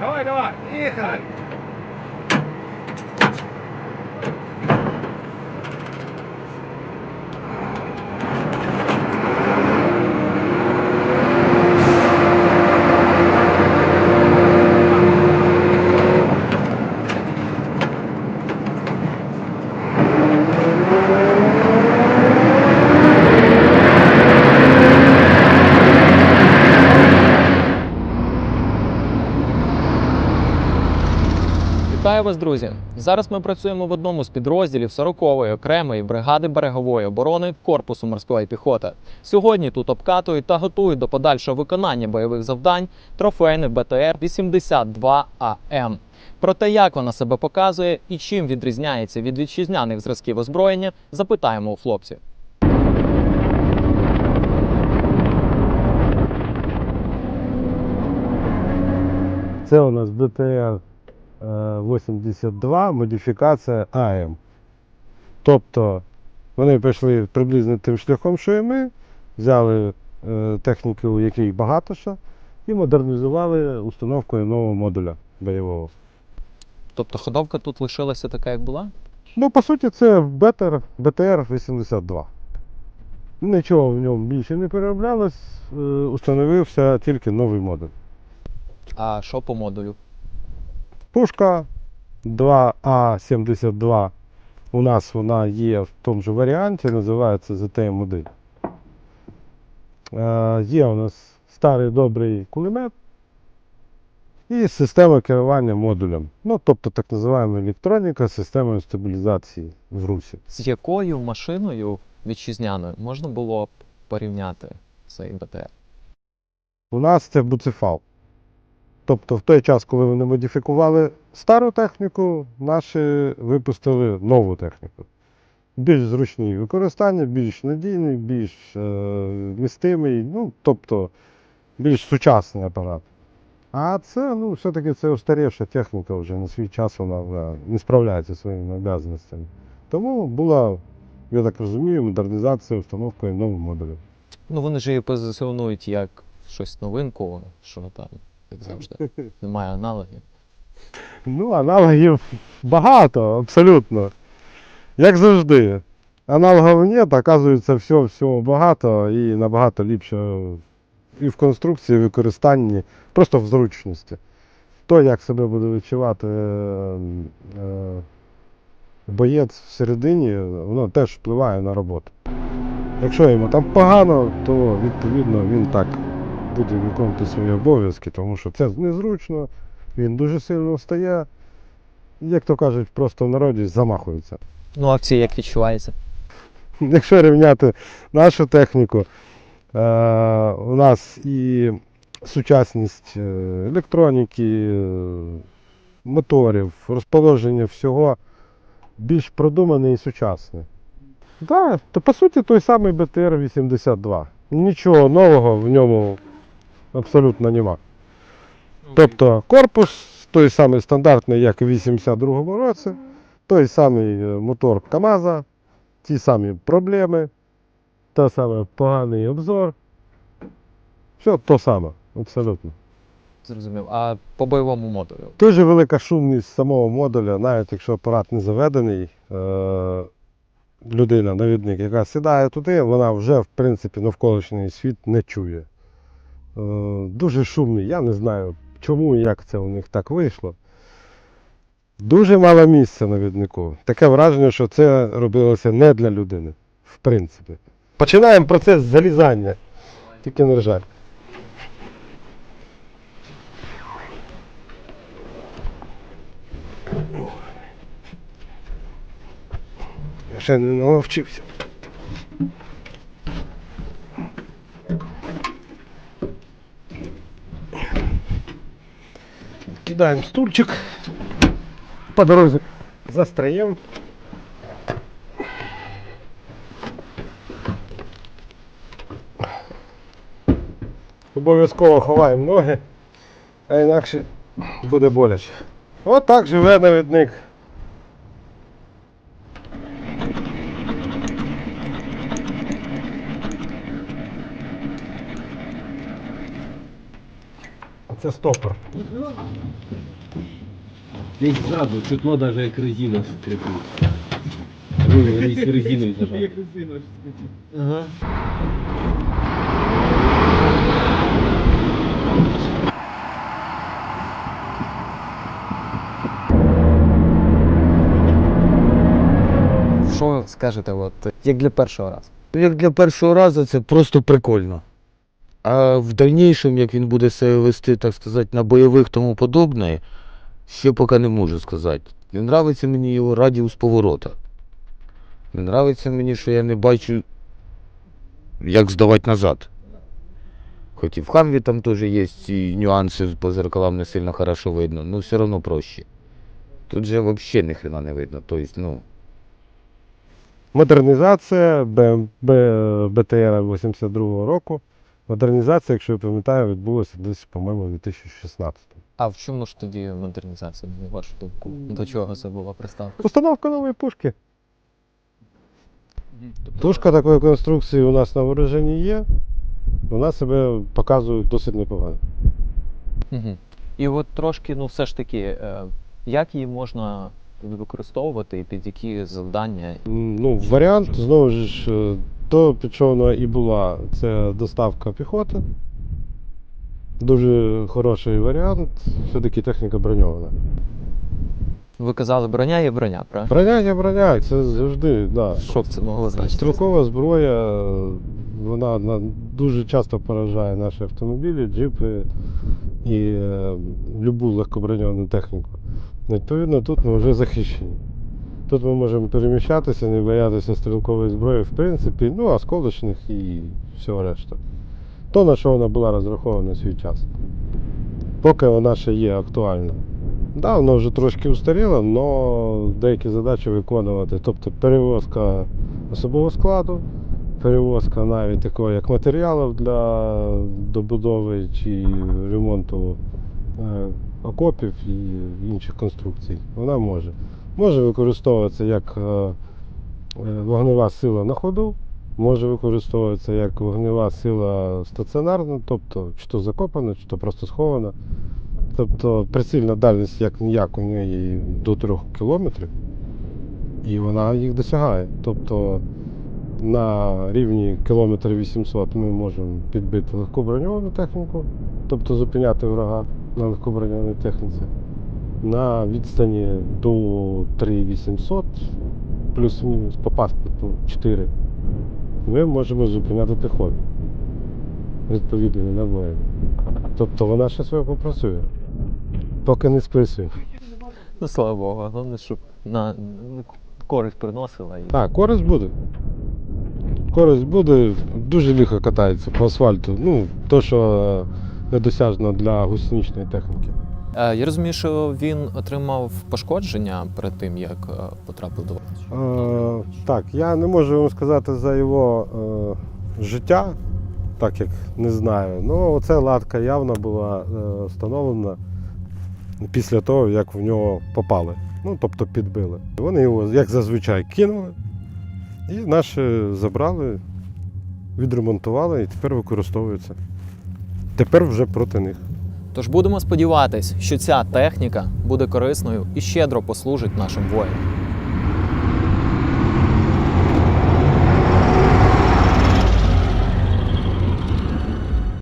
Давай, давай, їхали. Вітаю вас, друзі! Зараз ми працюємо в одному з підрозділів 40-ї окремої бригади берегової оборони Корпусу морської піхоти. Сьогодні тут обкатують та готують до подальшого виконання бойових завдань трофейний БТР 82 АМ. Про те, як вона себе показує і чим відрізняється від вітчизняних зразків озброєння, запитаємо у хлопців. Це у нас БТР 82, модифікація АМ. Тобто вони пішли приблизно тим шляхом, що і ми, взяли е, техніку, у якій багато що, і модернізували установкою нового модуля бойового. Тобто ходовка тут лишилася така, як була? Ну, по суті, це БТР, БТР 82. Нічого в ньому більше не перероблялось, е, установився тільки новий модуль. А що по модулю? Пушка 2А72. У нас вона є в тому же варіанті, називається ZTM-1. Е, є у нас старий добрий кулемет і система керування модулем. Ну, тобто так називаємо електроніка з системою стабілізації в русі. З якою машиною вітчизняною можна було б порівняти цей БТР? У нас це буцефал. Тобто в той час, коли вони модифікували стару техніку, наші випустили нову техніку. Більш зручний в використанні, більш надійний, більш е, вмістимий, ну, тобто більш сучасний апарат. А це, ну, все-таки це устарівша техніка вже на свій час вона вже не справляється своїми обов'язками. Тому була, я так розумію, модернізація установкою нового модулю. Ну вони ж її позиціонують як щось новинку, що там, як завжди. Немає аналогів. Ну, аналогів багато, абсолютно. Як завжди. Аналогів нет, оказується, всього, всього багато і набагато ліпше і в конструкції, і в використанні, просто в зручності. То, як себе буде відчувати е, е, боєць всередині, воно теж впливає на роботу. Якщо йому там погано, то відповідно він так буде виконувати свої обов'язки, тому що це незручно, він дуже сильно встає, як то кажуть, просто в народі замахується. Ну, а цій як відчувається? Якщо рівняти нашу техніку, е, у нас і сучасність е, електроніки, е, моторів, розположення всього більш продумане і сучасне. Так, то по суті той самий БТР-82. Нічого нового в ньому абсолютно нема. Тобто корпус той самий стандартний, як в 82-му році, той самий е, мотор КАМАЗа, ті самі проблеми, той самий поганий обзор. Все то саме, абсолютно. Зрозумів. А по бойовому модулю? Дуже велика шумність самого модуля, навіть якщо апарат не заведений, е- людина, навідник, яка сідає туди, вона вже в принципі навколишній світ не чує. Е- дуже шумний, я не знаю чому і як це у них так вийшло. Дуже мало місця навіднику. Таке враження, що це робилося не для людини, в принципі. Починаємо процес залізання. Тільки не. Я ще не наловчився. Кидаємо стульчик. По дороге застроем. Обов'язково ховаємо ноги, а інакше буде боляче. От так живе навідник. Це стопор. Десь ззаду, чутно навіть як резина скрипить. Ну, різ- резиною зажав. Як резина ж скажіть. Ага. Що скажете, от, як для першого разу? Як для першого разу це просто прикольно. А в дальнішому, як він буде себе вести, так сказати, на бойових тому подобне, ще поки не можу сказати. Не нравиться мені його радіус поворота. Не нравиться мені, що я не бачу, як здавати назад. Хоч і в Хамві там теж є ці нюанси, по зеркалам не сильно хорошо видно, але все одно проще. Тут же взагалі ніхрена не видно. Тобто, ну, Модернізація БТР 82 року. Модернізація, якщо я пам'ятаю, відбулася десь, по-моєму, у 2016. А в чому ж тоді модернізація, на вашу думку? До чого це була приставка? Установка нової пушки. Пушка такої конструкції у нас на вооруженні є. Вона себе показує досить непогано. Угу. І от трошки, ну все ж таки, е, як її можна використовувати і під які завдання? Ну, варіант, знову ж, е, то, під що вона і була, це доставка піхоти. Дуже хороший варіант. Все-таки техніка броньована. Ви казали, броня є броня, правильно? Броня є броня, це завжди, да. Що б це могло значити? Стрілкова зброя, е, вона дуже часто поражає наші автомобілі, джипи і е, любу легкоброньовану техніку. Відповідно, тут ми вже захищені. Тут ми можемо переміщатися, не боятися стрілкової зброї, в принципі, ну, осколочних і всього решта. То, на що вона була розрахована в свій час. Поки вона ще є актуальна. Да, воно вже трошки устаріло, але деякі задачі виконувати. Тобто перевозка особового складу, перевозка навіть такого як матеріалів для добудови чи ремонту е, окопів і інших конструкцій. Вона може. Може використовуватися як е, е, вогнева сила на ходу, може використовуватися як вогнева сила стаціонарна, тобто чи то закопана, чи то просто схована. Тобто прицільна дальність як ніяк у неї до 3 кілометрів, і вона їх досягає. Тобто на рівні кілометр 800 ми можемо підбити легкоброньовану техніку, тобто зупиняти врага на легкоброньованій техніці. На відстані до 3800 плюс-мінус по паспорту 4 ми можемо зупиняти піхоту відповідними набоями. Тобто вона ще своє попрацює. Поки не списує. Ну, слава Богу, головне, щоб на ну, користь приносила. І... Так, користь буде. Користь буде, дуже лихо катається по асфальту. Ну, то, що е, недосяжно для гусеничної техніки. Е, я розумію, що він отримав пошкодження перед тим, як е, потрапив до вас. Е, так, я не можу вам сказати за його життя, так як не знаю. Ну, оця латка явно була встановлена після того, як в нього попали. Ну, тобто підбили. Вони його, як зазвичай, кинули і наші забрали, відремонтували і тепер використовуються. Тепер вже проти них. Тож будемо сподіватись, що ця техніка буде корисною і щедро послужить нашим воїнам.